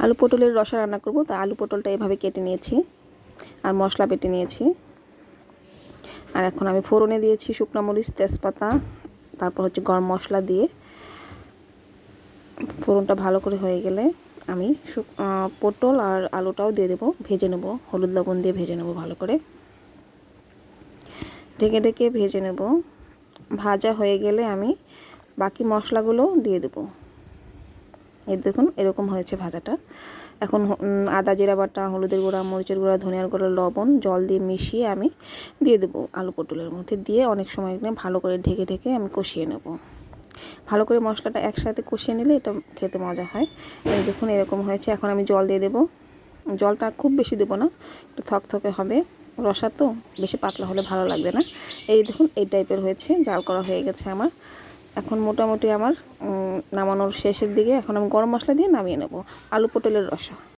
আলু পটলের রসা রান্না করব। তা আলু পটলটা এভাবে কেটে নিয়েছি আর মশলা বেটে নিয়েছি। আর এখন আমি ফোড়নে দিয়েছি শুকনো মরিচ, তেজপাতা, তারপর হচ্ছে গরম মশলা দিয়ে। ফোড়নটা ভালো করে হয়ে গেলে আমি শুক- পটল আর আলুটাও দিয়ে দেবো, ভেজে নেব, হলুদ লবণ দিয়ে ভেজে নেব ভালো করে। ঢেকে ঢেকে ভেজে নেব। ভাজা হয়ে গেলে আমি বাকি মশলাগুলো দিয়ে দেবো। এই দেখুন, এরকম হয়েছে ভাজাটা। এখন আদা জিরা বাটা, হলুদের গুঁড়া, মরিচের গুঁড়া, ধনিয়ার গুঁড়া, লবণ, জল দিয়ে মিশিয়ে আমি দিয়ে দেবো আলু পটলের মধ্যে। দিয়ে অনেক সময় ভালো করে ঢেকে ঢেকে আমি কষিয়ে নেব। ভালো করে মশলাটা একসাথে কষিয়ে নিলে এটা খেতে মজা হয়। দেখুন, এরকম হয়েছে। এখন আমি জল দিয়ে দেবো। জলটা খুব বেশি দেবো না, একটু থকথকে হবে। রসা তো বেশি পাতলা হলে ভালো লাগবে না। এই দেখুন, এই টাইপের হয়েছে, জাল করা হয়ে গেছে আমার। এখন মোটামুটি আমার নামানোর শেষের দিকে এখন আমি গরম মশলা দিয়ে নামিয়ে নেব। আলু পটলের রসা।